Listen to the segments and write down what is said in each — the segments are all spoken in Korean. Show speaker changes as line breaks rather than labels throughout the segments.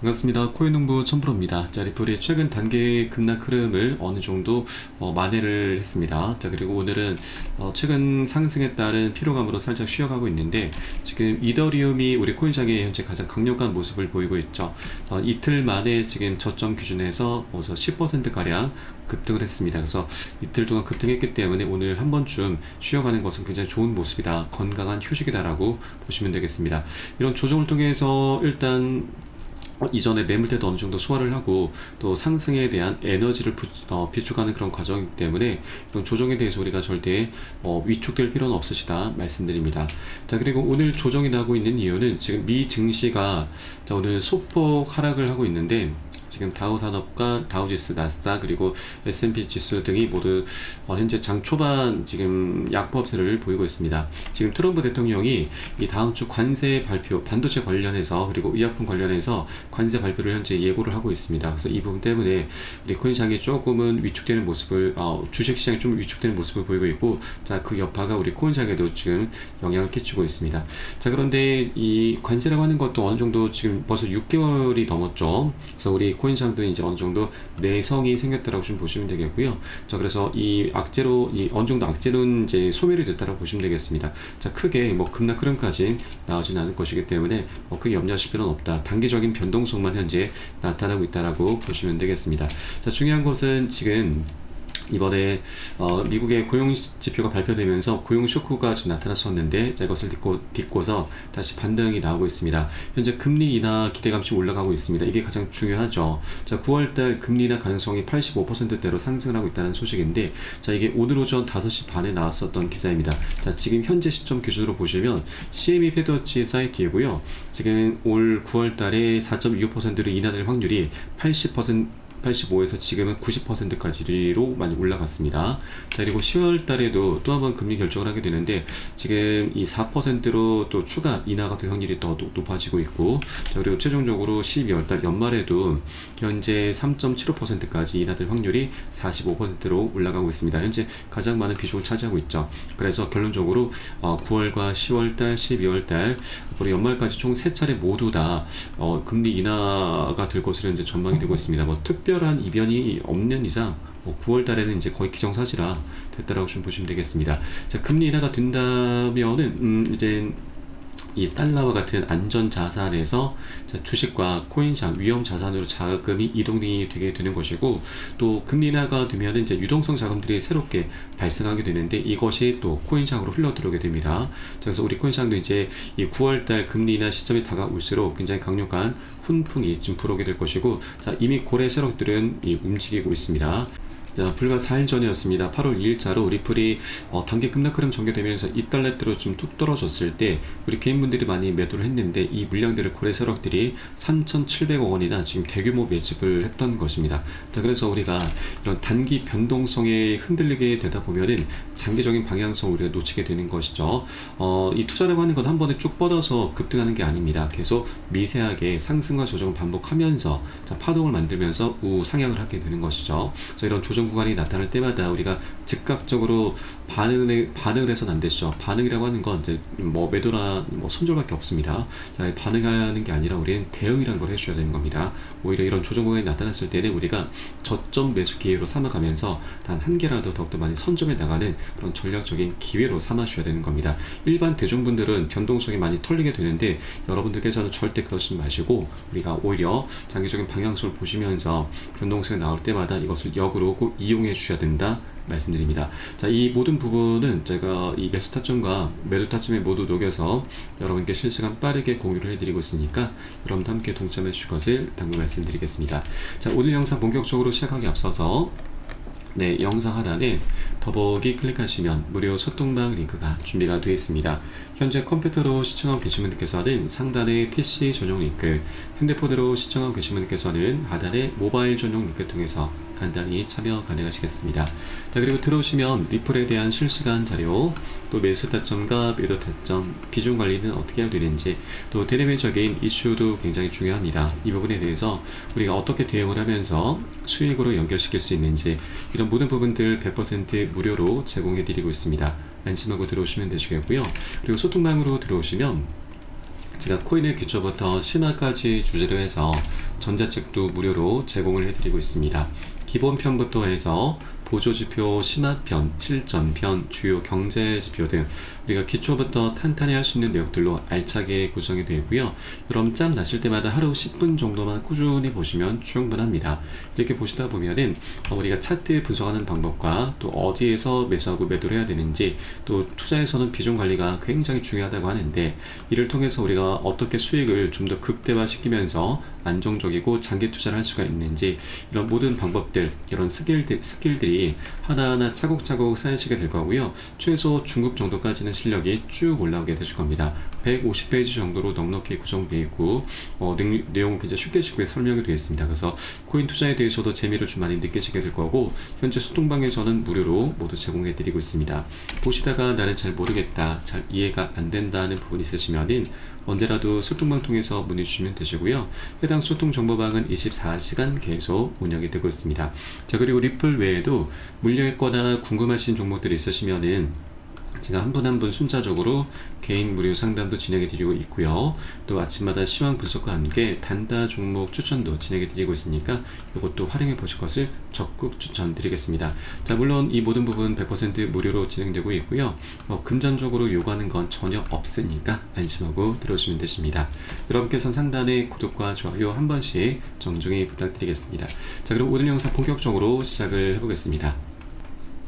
반갑습니다. 코인농부 천프로입니다. 자, 리플이 최근 단기 급락 흐름을 어느 정도 어, 만회를 했습니다. 자, 그리고 오늘은 어, 최근 상승에 따른 피로감으로 살짝 쉬어가고 있는데 지금 이더리움이 우리 코인장에 현재 가장 강력한 모습을 보이고 있죠. 어, 이틀 만에 지금 저점 기준에서 벌써 10%가량 급등을 했습니다. 그래서 이틀 동안 급등했기 때문에 오늘 한 번쯤 쉬어가는 것은 굉장히 좋은 모습이다. 건강한 휴식이다라고 보시면 되겠습니다. 이런 조정을 통해서 일단 어, 이전에 매물대도 어느 정도 소화를 하고 또 상승에 대한 에너지를 부, 어, 비축하는 그런 과정이기 때문에 이런 조정에 대해서 우리가 절대 어, 위축될 필요는 없으시다 말씀드립니다. 자 그리고 오늘 조정이 나고 있는 이유는 지금 미 증시가 자, 오늘 소폭 하락을 하고 있는데 지금 다우 산업과 다우지수, 나스닥 그리고 S&P 지수 등이 모두 어, 현재 장 초반 지금 약보합세를 보이고 있습니다. 지금 트럼프 대통령이 이 다음 주 관세 발표, 반도체 관련해서 그리고 의약품 관련해서 관세 발표를 현재 예고를 하고 있습니다. 그래서 이 부분 때문에 우리 코인시장이 조금은 위축되는 모습을 어, 주식 시장이 좀 위축되는 모습을 보이고 있고 자 그 여파가 우리 코인시장에도 지금 영향을 끼치고 있습니다. 자 그런데 이 관세라고 하는 것도 어느 정도 지금 벌써 6개월이 넘었죠. 그래서 우리 코인시장도 이제 어느 정도 내성이 생겼다라고 좀 보시면 되겠고요. 자 그래서 이 악재로 이 어느 정도 악재는 이제 소멸이 됐다라고 보시면 되겠습니다. 자 크게 뭐 급락 흐름까지 나오진 않을 것이기 때문에 뭐 크게 염려하실 필요는 없다. 단기적인 변동성만 현재 나타나고 있다라고 보시면 되겠습니다. 자 중요한 것은 지금 이번에 어, 미국의 고용 지표가 발표되면서 고용 쇼크가 좀 나타났었는데 자, 이것을 딛고, 딛고서 다시 반등이 나오고 있습니다. 현재 금리 인하 기대감이 올라가고 있습니다. 이게 가장 중요하죠. 자, 9월달 금리 인하 가능성이 85%대로 상승을 하고 있다는 소식인데 자, 이게 오늘 오전 5시 반에 나왔었던 기사입니다. 자, 지금 현재 시점 기준으로 보시면 CME 패드워치 사이트이고요. 지금 올 9월달에 4.25%로 인하될 확률이 80% 85에서 지금은 90%까지로 많이 올라갔습니다. 자, 그리고 10월 달에도 또 한 번 금리 결정을 하게 되는데 지금 이 4%로 또 추가 인하가 될 확률이 더 높아지고 있고 자, 그리고 최종적으로 12월 달 연말에도 현재 3.75%까지 인하될 확률이 45%로 올라가고 있습니다. 현재 가장 많은 비중을 차지하고 있죠. 그래서 결론적으로 어, 9월과 10월 달, 12월 달, 그리고 연말까지 총 세 차례 모두 다 어, 금리 인하가 될 것으로 이제 전망이 되고 있습니다. 뭐 특별한 이변이 없는 이상 뭐 9월 달에는 이제 거의 기정사실화 됐다라고 좀 보시면 되겠습니다. 자, 금리 인하가 된다면은 음, 이제 이 달러와 같은 안전 자산에서 주식과 코인상 위험 자산으로 자금이 이동이 되게 되는 것이고 또 금리 인하가 되면 이제 유동성 자금들이 새롭게 발생하게 되는데 이것이 또 코인상으로 흘러들어오게 됩니다. 그래서 우리 코인상도 이제 이 9월달 금리 인하 시점이 다가올수록 굉장히 강력한 훈풍이 좀 불어오게 될 것이고 자 이미 고래 세력들은 움직이고 있습니다. 자, 불과 4일 전이었습니다. 8월 2일자로 리플이 어, 단기 급락 흐름 전개되면서 이달렛대로 좀툭 떨어졌을 때 우리 개인분들이 많이 매도를 했는데 이 물량들을 고래 세력들이 3,700억 원이나 지금 대규모 매집을 했던 것입니다. 자, 그래서 우리가 이런 단기 변동성에 흔들리게 되다 보면은 장기적인 방향성 우리가 놓치게 되는 것이죠. 어, 이 투자라고 하는 건 한 번에 쭉 뻗어서 급등하는 게 아닙니다. 계속 미세하게 상승과 조정을 반복하면서 자, 파동을 만들면서 우상향을 하게 되는 것이죠. 그래서 이런 조정 구간이 나타날 때마다 우리가 즉각적으로 반응을 반응을 해서는 안 되죠. 반응이라고 하는 건 이제 뭐 매도나 뭐 손절밖에 없습니다. 자, 반응하는 게 아니라 우리는 대응이라는 걸 해줘야 되는 겁니다. 오히려 이런 조정 구간이 나타났을 때는 우리가 저점 매수 기회로 삼아가면서 단 한 개라도 더욱더 많이 선점해 나가는 그런 전략적인 기회로 삼아주셔야 되는 겁니다. 일반 대중분들은 변동성이 많이 털리게 되는데 여러분들께서는 절대 그러지 마시고 우리가 오히려 장기적인 방향성을 보시면서 변동성이 나올 때마다 이것을 역으로 꼭 이용해 주셔야 된다 말씀드립니다. 자, 이 모든 부분은 제가 이 매수 타점과 매도 타점에 모두 녹여서 여러분께 실시간 빠르게 공유를 해드리고 있으니까 여러분도 함께 동참해 주실 것을 당부 말씀드리겠습니다. 자, 오늘 영상 본격적으로 시작하기 앞서서 네, 영상 하단에 더보기 클릭하시면 무료 소통방 링크가 준비가 되어 있습니다. 현재 컴퓨터로 시청하고 계신 분들께서는 상단에 PC 전용 링크, 핸드폰으로 시청하고 계신 분들께서는 하단에 모바일 전용 링크 통해서 간단히 참여 가능하시겠습니다. 자, 그리고 들어오시면 리플에 대한 실시간 자료, 또 매수 타점과 매도 타점, 비중 관리는 어떻게 해야 되는지, 또 대내외적인 이슈도 굉장히 중요합니다. 이 부분에 대해서 우리가 어떻게 대응을 하면서 수익으로 연결시킬 수 있는지, 이런 모든 부분들 100% 무료로 제공해 드리고 있습니다. 안심하고 들어오시면 되시겠고요. 그리고 소통방으로 들어오시면 제가 코인의 기초부터 심화까지 주제로 해서 전자책도 무료로 제공을 해드리고 있습니다. 기본편부터 해서 보조지표, 심화편, 실전편, 주요 경제지표 등 우리가 기초부터 탄탄히 할 수 있는 내용들로 알차게 구성이 되고요. 여러분 짬 나실 때마다 하루 10분 정도만 꾸준히 보시면 충분합니다. 이렇게 보시다 보면은 어, 우리가 차트 분석하는 방법과 또 어디에서 매수하고 매도를 해야 되는지 또 투자에서는 비중 관리가 굉장히 중요하다고 하는데 이를 통해서 우리가 어떻게 수익을 좀 더 극대화시키면서 안정적이고 장기 투자를 할 수가 있는지 이런 모든 방법들 이런 스킬들, 스킬들이 하나하나 차곡차곡 쌓이시게 될 거고요. 최소 중급 정도까지는 실력이 쭉 올라오게 되실 겁니다. 150페이지 정도로 넉넉히 구성되어 있고 어, 능, 내용은 굉장히 쉽게 쉽게 설명이 되어 있습니다. 그래서 코인 투자에 대해서도 재미를 좀 많이 느끼시게 될 거고 현재 소통방에서는 무료로 모두 제공해 드리고 있습니다. 보시다가 나는 잘 모르겠다, 잘 이해가 안 된다는 부분이 있으시면은 언제라도 소통방 통해서 문의 주시면 되시고요. 해당 소통 정보방은 24시간 계속 운영이 되고 있습니다. 자 그리고 리플 외에도 물려있거나 궁금하신 종목들이 있으시면은 제가 한 분 한 분 순차적으로 개인 무료 상담도 진행해 드리고 있고요. 또 아침마다 시황 분석과 함께 단다 종목 추천도 진행해 드리고 있으니까 이것도 활용해 보실 것을 적극 추천드리겠습니다. 자, 물론 이 모든 부분 100% 무료로 진행되고 있고요. 뭐 금전적으로 요구하는 건 전혀 없으니까 안심하고 들어오시면 되십니다. 여러분께서 상단에 구독과 좋아요 한 번씩 정중히 부탁드리겠습니다. 자, 그럼 오늘 영상 본격적으로 시작을 해보겠습니다.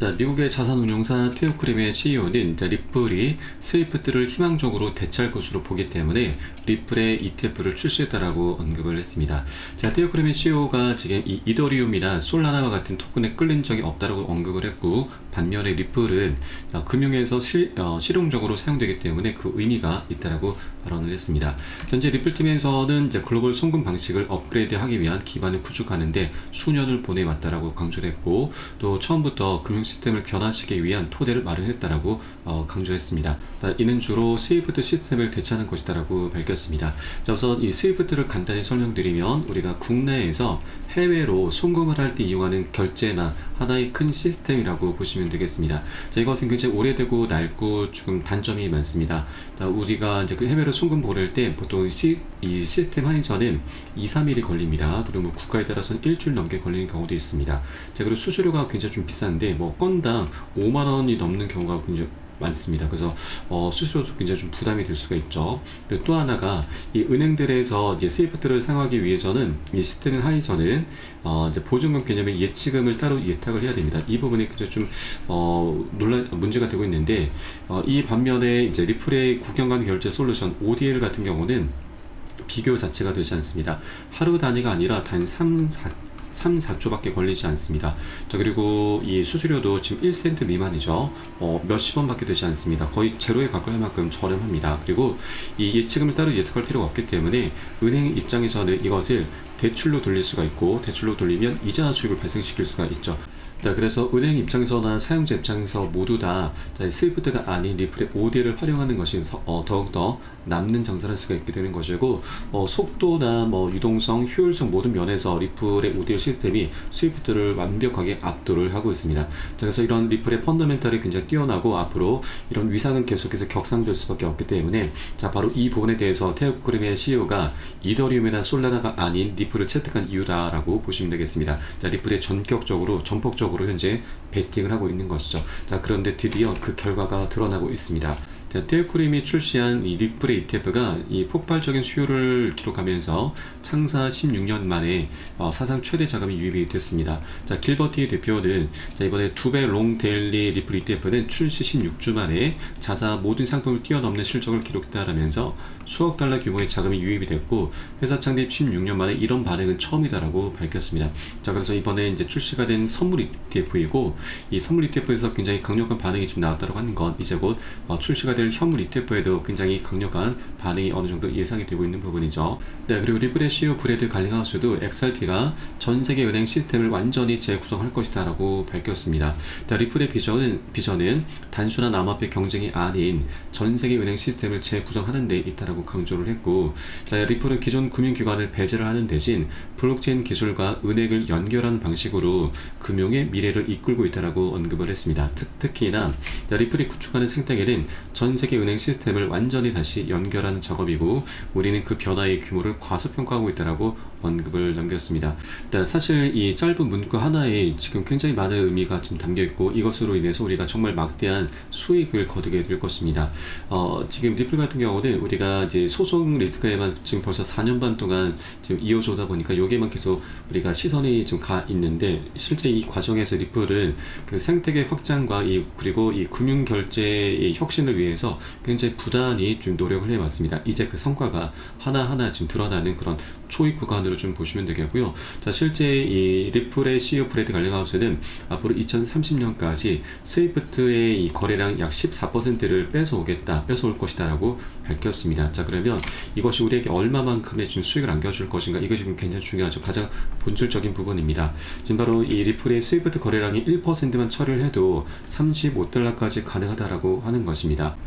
자, 미국의 자산운용사 테오크림의 CEO는 리플이 스위프트를 희망적으로 대체할 것으로 보기 때문에 리플의 ETF를 출시했다라고 언급을 했습니다. 자, 테오크림의 CEO가 지금 이 이더리움이나 솔라나와 같은 토큰에 끌린 적이 없다라고 언급을 했고 반면에 리플은 금융에서 실, 어, 실용적으로 사용되기 때문에 그 의미가 있다라고 발언을 했습니다. 현재 리플팀에서는 이제 글로벌 송금 방식을 업그레이드하기 위한 기반을 구축하는데 수년을 보내왔다라고 강조를 했고 또 처음부터 금융 시스템을 변화시키기 위한 토대를 마련했다라고 어, 강조했습니다. 이는 주로 스위프트 시스템을 대체하는 것이다라고 밝혔습니다. 자, 우선 이 스위프트를 간단히 설명드리면 우리가 국내에서 해외로 송금을 할 때 이용하는 결제나 하나의 큰 시스템이라고 보시면 되겠습니다. 자, 이것은 굉장히 오래되고 낡고 조금 단점이 많습니다. 자, 우리가 이제 그 해외로 송금 보낼 때 보통 시, 이 시스템 하에서는 2, 3일이 걸립니다. 그리고 뭐 국가에 따라서는 일주일 넘게 걸리는 경우도 있습니다. 자, 그리고 수수료가 굉장히 좀 비싼데 뭐 건당 5만 원이 넘는 경우가 굉장히 많습니다. 그래서 어, 수수료도 굉장히 좀 부담이 될 수가 있죠. 그리고 또 하나가 이 은행들에서 이제 스위프트를 사용하기 위해서는 이 시스템 하에서는 어, 이제 보증금 개념의 예치금을 따로 예탁을 해야 됩니다. 이 부분이 굉장히 좀 어, 논란 문제가 되고 있는데 어, 이 반면에 이제 리플의 국경간 결제 솔루션 ODL 같은 경우는 비교 자체가 되지 않습니다. 하루 단위가 아니라 단 3, 4, 3, 4초밖에 걸리지 않습니다. 자, 그리고 이 수수료도 지금 1센트 미만이죠. 어, 몇십 원밖에 되지 않습니다. 거의 제로에 가까울 만큼 저렴합니다. 그리고 이 예치금을 따로 예탁할 필요가 없기 때문에 은행 입장에서는 이것을 대출로 돌릴 수가 있고 대출로 돌리면 이자 수익을 발생시킬 수가 있죠. 자, 그래서 은행 입장에서나 사용자 입장에서 모두 다 스위프트가 아닌 리플의 OD를 활용하는 것이 어, 더욱더 남는 장사를 할 수가 있게 되는 것이고 어, 속도나 뭐 유동성, 효율성 모든 면에서 리플의 ODL 시스템이 스위프트를 완벽하게 압도를 하고 있습니다. 자, 그래서 이런 리플의 펀더멘탈이 굉장히 뛰어나고 앞으로 이런 위상은 계속해서 격상될 수밖에 없기 때문에 자 바로 이 부분에 대해서 테오크림의 CEO가 이더리움이나 솔라나가 아닌 리플을 채택한 이유다라고 보시면 되겠습니다. 자 리플의 전격적으로 전폭적으로 현재 베팅을 하고 있는 것이죠. 자 그런데 드디어 그 결과가 드러나고 있습니다. 자, 테오크림이 출시한 이 리플의 ETF가 이 폭발적인 수요를 기록하면서 창사 16년 만에 어, 사상 최대 자금이 유입이 됐습니다. 자, 길버티 대표는 자, 이번에 두배 롱데일리 리플 ETF는 출시 16주 만에 자사 모든 상품을 뛰어넘는 실적을 기록했다라면서 수억 달러 규모의 자금이 유입이 됐고 회사 창립 16년 만에 이런 반응은 처음이다라고 밝혔습니다. 자, 그래서 이번에 이제 출시가 된 선물 ETF이고 이 선물 ETF에서 굉장히 강력한 반응이 좀 나왔다고 하는 건 이제 곧 어, 출시가 될 현물 ETF에도 굉장히 강력한 반응이 어느 정도 예상이 되고 있는 부분이죠. 네, 그리고 CEO 브래드 갈링하우스도 XRP가 전 세계 은행 시스템을 완전히 재구성할 것이다라고 밝혔습니다. 자, 리플의 비전은 비전은 단순한 암호화폐 경쟁이 아닌 전 세계 은행 시스템을 재구성하는 데 있다라고 강조를 했고, 자, 리플은 기존 금융기관을 배제를 하는 대신 블록체인 기술과 은행을 연결하는 방식으로 금융의 미래를 이끌고 있다라고 언급을 했습니다. 특, 히나 리플이 구축하는 생태계는 전전 세계 은행 시스템을 완전히 다시 연결하는 작업이고 우리는 그 변화의 규모를 과소평가하고 있다라고 언급을 남겼습니다. 일단 사실 이 짧은 문구 하나에 지금 굉장히 많은 의미가 지금 담겨 있고 이것으로 인해서 우리가 정말 막대한 수익을 거두게 될 것입니다. 어, 지금 리플 같은 경우는 우리가 이제 소송 리스크에만 지금 벌써 4년 반 동안 지금 이어져 오다 보니까 여기에만 계속 우리가 시선이 좀 가 있는데 실제 이 과정에서 리플은 그 생태계 확장과 이 그리고 이 금융 결제의 혁신을 위해서 굉장히 부단히 좀 노력을 해왔습니다. 이제 그 성과가 하나하나 지금 드러나는 그런 초입 구간으로 좀 보시면 되겠고요. 자, 실제 이 리플의 CEO 브래드 갈링하우스는 앞으로 2030년까지 스위프트의 이 거래량 약 14%를 뺏어오겠다, 뺏어올 것이다라고 밝혔습니다. 자, 그러면 이것이 우리에게 얼마만큼의 지금 수익을 안겨줄 것인가? 이것이 지금 굉장히 중요하죠. 가장 본질적인 부분입니다. 지금 바로 이 리플의 스위프트 거래량이 1%만 처리를 해도 35달러까지 가능하다라고 하는 것입니다.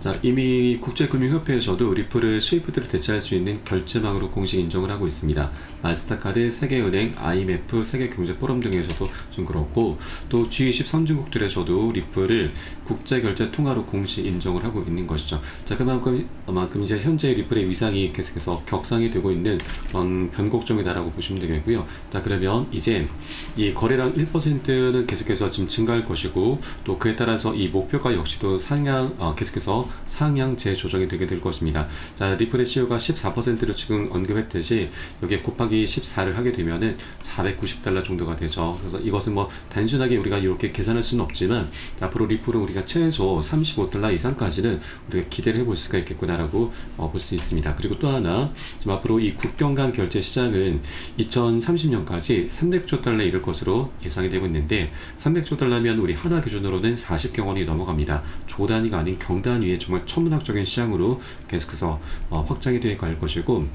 자, 이미 국제금융협회에서도 리플을 스위프트를 대체할 수 있는 결제망으로 공식 인정을 하고 있습니다. 마스터카드, 세계은행, IMF, 세계경제포럼 등에서도 좀 그렇고 또 G20 선진국들에서도 리플을 국제결제 통화로 공식 인정을 하고 있는 것이죠. 자, 그만큼 만큼 이제 현재 리플의 위상이 계속해서 격상이 되고 있는 그런 변곡점이다라고 보시면 되겠고요. 자, 그러면 이제 이 거래량 1%는 계속해서 지금 증가할 것이고 또 그에 따라서 이 목표가 역시도 상향 어, 계속해서 상향 재조정이 되게 될 것입니다. 자, CEO가 14%로 지금 언급했듯이 여기에 곱하기 14를 하게 되면은 490달러 정도가 되죠. 그래서 이것은 뭐 단순하게 우리가 이렇게 계산할 수는 없지만 앞으로 리플은 우리가 최소 35달러 이상까지는 우리가 기대를 해볼 수가 있겠구나라고 어, 볼수 있습니다. 그리고 또 하나 지금 앞으로 이 국경 간 결제 시장은 2030년까지 300조 달러에 이를 것으로 예상이 되고 있는데 300조 달러면 우리 하나 기준으로는 40경 원이 넘어갑니다. 조 단위가 아닌 경 단위의 정말 천문학적인 시장으로 계속해서 어, 확장이 되어 갈 것이고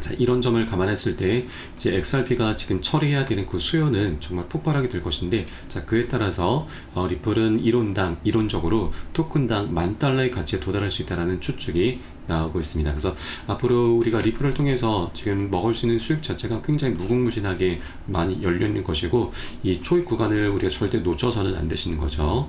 자, 이런 점을 감안했을 때 이제 XRP가 지금 처리해야 되는 그 수요는 정말 폭발하게 될 것인데 자, 그에 따라서 어, 리플은 이론당 이론적으로 토큰당 만 달러의 가치에 도달할 수 있다라는 추측이 나오고 있습니다. 그래서 앞으로 우리가 리플을 통해서 지금 먹을 수 있는 수익 자체가 굉장히 무궁무진하게 많이 열려 있는 것이고 이 초입 구간을 우리가 절대 놓쳐서는 안 되시는 거죠.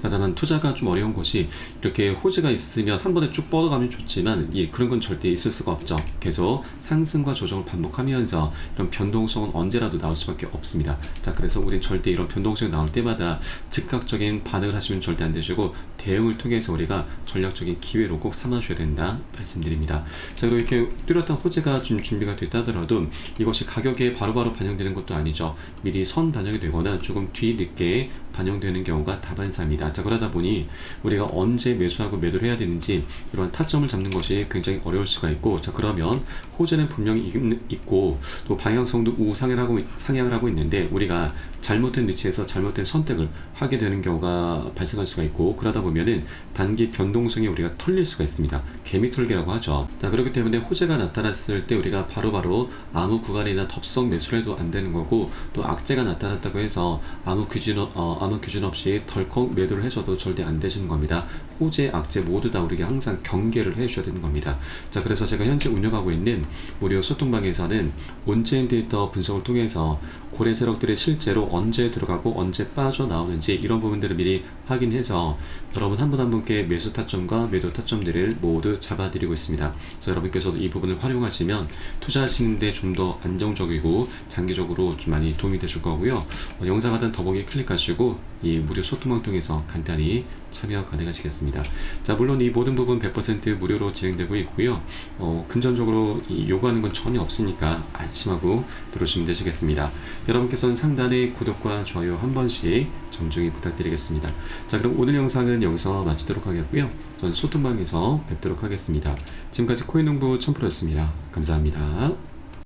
자, 다만 투자가 좀 어려운 것이 이렇게 호재가 있으면 한 번에 쭉 뻗어가면 좋지만 이 그런 건 절대 있을 수가 없죠. 계속 상승과 조정을 반복하면서 이런 변동성은 언제라도 나올 수밖에 없습니다. 자, 그래서 우린 절대 이런 변동성이 나올 때마다 즉각적인 반응을 하시면 절대 안 되시고 대응을 통해서 우리가 전략적인 기회로 꼭 삼아주셔야 된다 말씀드립니다. 자, 그리고 이렇게 뚜렷한 호재가 좀 준비가 됐다 하더라도 이것이 가격에 바로바로 반영되는 것도 아니죠. 미리 선 반영이 되거나 조금 뒤늦게 반영되는 경우가 다반사입니다. 자, 그러다 보니 우리가 언제 매수하고 매도를 해야 되는지 이러한 타점을 잡는 것이 굉장히 어려울 수가 있고 자, 그러면 호재는 분명히 있고 또 방향성도 우상향을 하고, 상향을 하고 있는데 우리가 잘못된 위치에서 잘못된 선택을 하게 되는 경우가 발생할 수가 있고 그러다 보 면은 단기 변동성이 우리가 털릴 수가 있습니다. 개미 털기라고 하죠. 자, 그렇기 때문에 호재가 나타났을 때 우리가 바로바로 바로 아무 구간이나 덥석 매수를 해도 안 되는 거고 또 악재가 나타났다고 해서 아무 기준 어, 아무 기준 없이 덜컥 매도를 해서도 절대 안 되시는 겁니다. 호재, 악재 모두 다 우리가 항상 경계를 해주셔야 되는 겁니다. 자, 그래서 제가 현재 운영하고 있는 무료 소통방에서는 온체인 데이터 분석을 통해서 고래 세력들이 실제로 언제 들어가고 언제 빠져나오는지 이런 부분들을 미리 확인해서 여러분 한 분 한 분께 매수 타점과 매도 타점들을 모두 잡아드리고 있습니다. 그래서 여러분께서도 이 부분을 활용하시면 투자하시는데 좀 더 안정적이고 장기적으로 좀 많이 도움이 되실 거고요. 어, 영상 하단 더보기 클릭하시고 이 무료 소통방 통해서 간단히 참여 가능하시겠습니다. 자, 물론 이 모든 부분 100% 무료로 진행되고 있고요. 어, 금전적으로 요구하는 건 전혀 없으니까 안심하고 들어오시면 되시겠습니다. 여러분께서는 상단에 구독과 좋아요 한 번씩 정중히 부탁드리겠습니다. 자, 그럼 오늘 영상은 여기서 마치도록 하겠고요. 전 소통방에서 뵙도록 하겠습니다. 지금까지 코인농부 첨프로였습니다. 감사합니다.